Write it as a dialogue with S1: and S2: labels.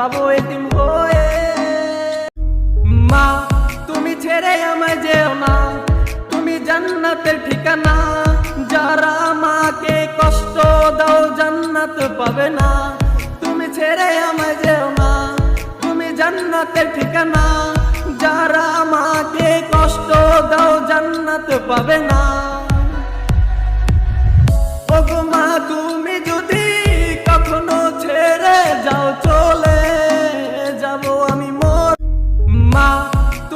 S1: যাব এতিম হয়ে। মা, তুমি ছেড়ে আমায় যেও না। তুমি জান্নাতের ঠিকানা। যারা মাকে কষ্ট দাও, জান্নাত পাবে না। তুমি ছেড়ে আমায় যেও না। তুমি জান্নাতের ঠিকানা। যারা মাকে কষ্ট দাও, জান্নাত পাবে না।